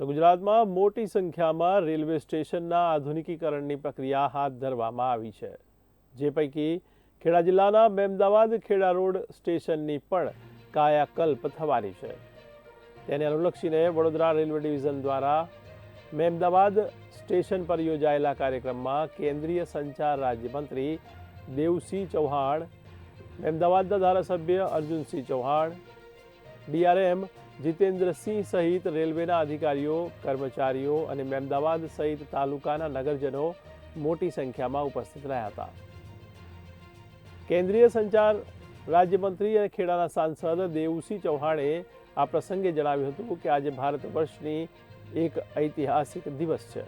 તો ગુજરાતમાં મોટી સંખ્યામાં રેલવે સ્ટેશનના આધુનિકીકરણની પ્રક્રિયા હાથ ધરવામાં આવી છે. જે પૈકી ખેડા જિલ્લાના મેમદાવાદ ખેડા રોડ સ્ટેશનની પણ કાયાકલ્પ થવાની છે. તેને અનુલક્ષીને વડોદરા રેલવે ડિવિઝન દ્વારા મેમદાવાદ સ્ટેશન પર યોજાયેલા કાર્યક્રમમાં કેન્દ્રીય સંચાર રાજ્યમંત્રી દેવસિંહ ચૌહાણ મહેમદાવાદના ધારાસભ્ય અર્જુનસિંહ ચૌહાણ, ડીઆરએમ જીતેન્દ્રસિંહ સહિત રેલવેના અધિકારીઓ, કર્મચારીઓ અને મેમદાવાદ સહિત તાલુકાના નગરજનો મોટી સંખ્યામાં ઉપસ્થિત રહ્યા હતા. કેન્દ્રીય સંચાર રાજ્યમંત્રી અને ખેડાના સાંસદ દેવુસિંહ ચૌહાણે આ પ્રસંગે જણાવ્યું હતું કે આજે ભારત વર્ષની એક ઐતિહાસિક દિવસ છે.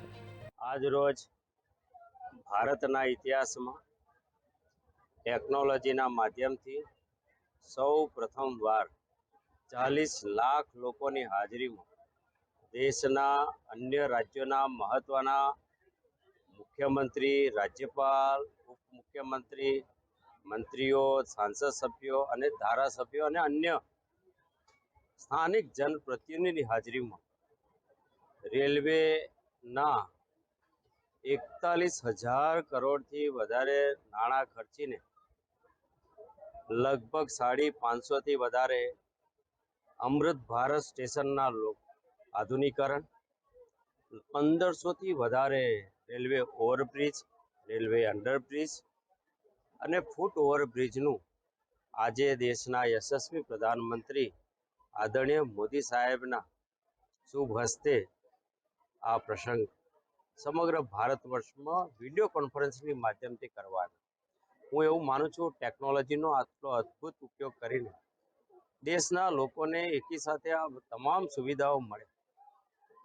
આજ રોજ ભારતના ઇતિહાસમાં ટેકનોલોજીના માધ્યમથી સૌ પ્રથમવાર ચાલીસ લાખ લોકોની હાજરીમાં દેશના અન્ય રાજ્યોના મહત્ત્વના મુખ્યમંત્રી, રાજ્યપાલ, ઉપમુખ્યમંત્રી, મંત્રીઓ, સાંસદ સભ્યો અને ધારાસભ્યો અને અન્ય સ્થાનિક જનપ્રતિનિધિની હાજરીમાં રેલવેના એકતાલીસ હજાર કરોડથી વધારે નાણાં ખર્ચીને લગભગ સાડી પાંચસોથી વધારે અમૃત ભારત સ્ટેશનના આધુનિકરણ. પંદરસોથી વધારે રેલવે ઓવરબ્રિજ, રેલવે અંડરબ્રિજ અને ફૂટ ઓવરબ્રિજનું આજે દેશના યશસ્વી પ્રધાનમંત્રી આદરણીય મોદી સાહેબના શુભ હસ્તે આ પ્રસંગ સમગ્ર ભારત વર્ષમાં વીડિયો કોન્ફરન્સની માધ્યમથી કરવાનો હું એવું માનું છું ટેકનોલોજીનો આટલો અદ્ભુત ઉપયોગ કરીને દેશના લોકોને એકી સાથે આ તમામ સુવિધાઓ મળે.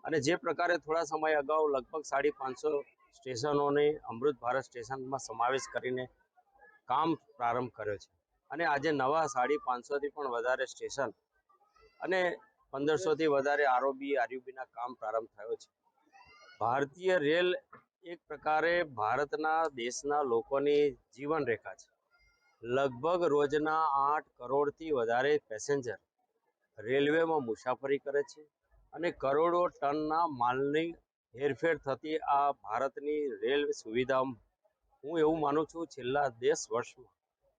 અને જે પ્રકારે થોડા સમય અગાઉ લગભગ સાડી પાંચસો સ્ટેશનોને અમૃત ભારત સ્ટેશનમાં સમાવેશ કરીને કામ પ્રારંભ કર્યો છે. અને આજે નવા સાડી પાંચસોથી પણ વધારે સ્ટેશન અને પંદરસોથી વધારે આરઓબી, આરયુબીના કામ પ્રારંભ થયો છે. ભારતીય રેલ એક પ્રકારે ભારતના દેશના લોકોની જીવન રેખા છે. લગભગ રોજના આઠ કરોડથી વધારે પેસેન્જર રેલવેમાં મુસાફરી કરે છે અને કરોડો ટનના માલની હેરફેર થતી આ ભારતની રેલ સુવિધા હું એવું માનું છું છેલ્લા દસ વર્ષમાં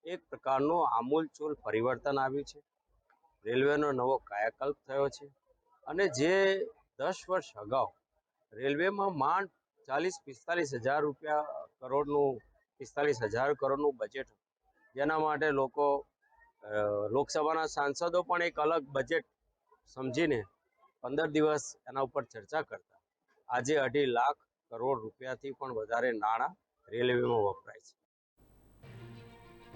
એક પ્રકારનું આમૂલચૂલ પરિવર્તન આવ્યું છે. રેલવેનો નવો કાયાકલ્પ થયો છે અને જે દસ વર્ષ અગાઉ રેલવેમાં માંડ ચાલીસ પિસ્તાલીસ હજાર રૂપિયા કરોડનું પિસ્તાલીસ હજાર કરોડનું બજેટ જેના માટે લોકો લોકસભાના સાંસદો પણ એક અલગ બજેટ સમજીને પંદર દિવસ એના ઉપર ચર્ચા કરતા. આજે અઢી લાખ કરોડ રૂપિયાથી પણ વધારે નાણાં રેલવેમાં વપરાય